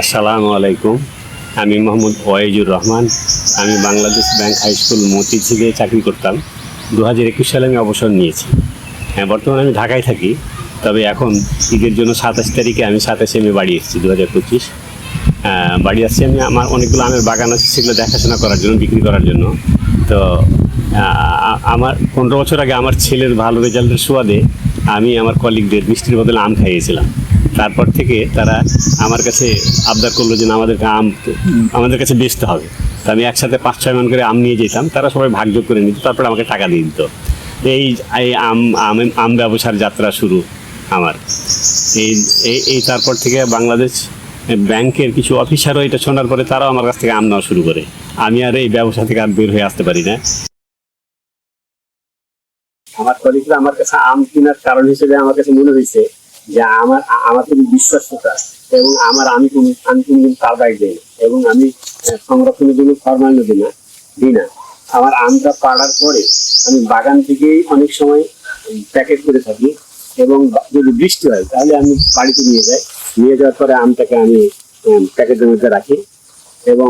আসসালামু আলাইকুম। আমি মোহাম্মদ ওয়াইজুর রহমান। আমি বাংলাদেশ ব্যাংক হাই স্কুল মতিঝিলে চাকরি করতাম। দু হাজার একুশ সালে আমি অবসর নিয়েছি। হ্যাঁ বর্তমানে আমি ঢাকায় থাকি। তবে এখন ঈদের জন্য সাতাশ তারিখে আমি সাতাশে আমি বাড়ি এসেছি দু হাজার পঁচিশ বাড়ি আসছি আমি আমার অনেকগুলো আমের বাগান আছে, সেগুলো দেখাশোনা করার জন্য, বিক্রি করার জন্য। তো আমার পনেরো বছর আগে আমার ছেলের ভালো রেজাল্টের সুবাদে আমি আমার কলিগদের মিষ্টির বদলে আম খাইয়েছিলাম। তারপর থেকে তারা আমার কাছে আবদার করল যে আমাদেরকে আম আমাদের কাছে বেচতে হবে। তো আমি একসাথে পাঁচ ছয় মান করে আম নিয়ে যেতাম, তারা সবাই ভাগযোগ করে নিত, তারপর আমাকে টাকা দিয়ে দিত। এই এই আম আম ব্যবসার যাত্রা শুরু আমার। এই এই তারপর থেকে বাংলাদেশ ব্যাংকের কিছু অফিসারও এটা শোনার পরে তারাও আমার কাছ থেকে আম নেওয়া শুরু করে। আমি আর এই ব্যবসা থেকে আর বের হয়ে আসতে পারি না। আমার কলিগরা আমার কাছে আম কেনার কারণ হিসেবে আমার কাছে মনে হয়েছে যে আমার আমার প্রতি বিশ্বস্ততা এবং আমার আমি কোনো আমি কোনো কারবাই দিই না এবং আমি সংরক্ষণের জন্য ফরমালিন দিই না দিই না। আমার আমটা পাড়ার পরে আমি বাগান থেকেই অনেক সময় প্যাকেট করে থাকি এবং যদি বৃষ্টি হয় তাহলে আমি বাড়িতে নিয়ে যাই। নিয়ে যাওয়ার পরে আমটাকে আমি প্যাকেটের মধ্যে রাখি এবং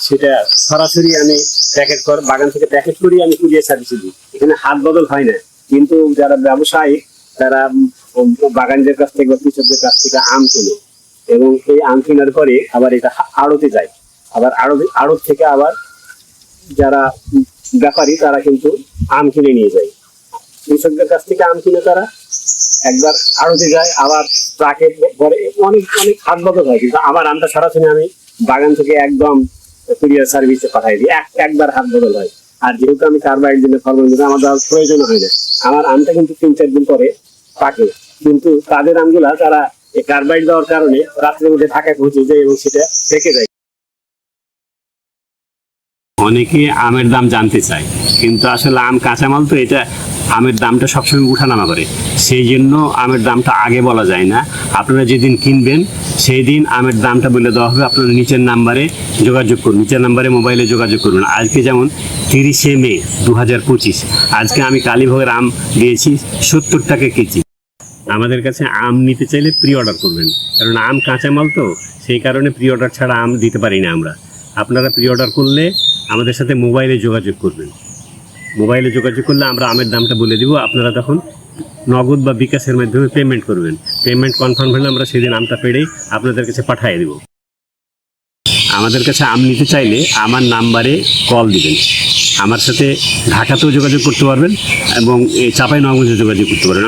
সেটা সরাসরি আমি প্যাকেট কর, বাগান থেকে প্যাকেট করি আমি কুরিয়ার সার্ভিসে দিই। এখানে হাত বদল হয় না। কিন্তু যারা ব্যবসায়ী তারা বাগানদের কাছ থেকে বা কৃষকদের কাছ থেকে আম কেনে। এবং এই আম কেনার পরে আবার এটা আড়তে যায়। আবার আড়ত আড়ত থেকে আবার যারা ব্যাপারী, তারা কিন্তু আম কিনে নিয়ে যায়। কৃষকদের কাছ থেকে আম কিনে তারা একবার আড়তে যায়, আবার ট্রাকে পরে অনেক অনেক হাত হয়। কিন্তু আমার আমটা সরাসরি আমি বাগান থেকে একদম কুরিয়ার সার্ভিসে পাঠাই দিই। এক, একবার হাত বদল হয়। আর যেহেতু আমি কার্বাইড দিনে ফরমালিন দিনে আমার প্রয়োজন হয় না। আমার আমটা কিন্তু তিন, চার দিন পরে পাকে কিন্তু তাদের আমগুলা তারা এই কার্বাইড দেওয়ার কারণে রাত্রের মধ্যে ঢাকায় পৌঁছে যায় এবং সেটা থেকে যায় অনেকে আমের দাম জানতে চায়, কিন্তু আসলে আম কাঁচামাল তো এটা আমের দামটা সবসময় উঠানামা করে। সেই জন্য আমের দামটা আগে বলা যায় না। আপনারা যেদিন কিনবেন সেই দিন আমের দামটা বলে দেওয়া হবে। আপনারা নিচের নাম্বারে যোগাযোগ করুন। নিচের নাম্বারে মোবাইলে যোগাযোগ করুন। আজকে যেমন তিরিশে মে দু হাজার পঁচিশ, আজকে আমি কালীভোগের আম দিয়েছি সত্তর টাকা কেজি। আমাদের কাছে আম নিতে চাইলে প্রি অর্ডার করবেন। কারণ আম কাঁচামাল তো, সেই কারণে প্রি অর্ডার ছাড়া আম দিতে পারি না আমরা। আপনারা প্রি অর্ডার করলে আমাদের সাথে মোবাইলে যোগাযোগ করবেন। মোবাইলে যোগাযোগ করলে আমরা আমের দামটা বলে দিব। আপনারা তখন নগদ বা বিকাশের মাধ্যমে পেমেন্ট করবেন। পেমেন্ট কনফার্ম হলে আমরা সেদিন আমটা পেড়েই আপনাদের কাছে পাঠিয়ে দেব। আমাদের কাছে আম নিতে চাইলে আমার নাম্বারে কল দিবেন। আমার সাথে ঢাকাতেও যোগাযোগ করতে পারবেন এবং এই চাপাই নগঞ্জে যোগাযোগ করতে পারবেন।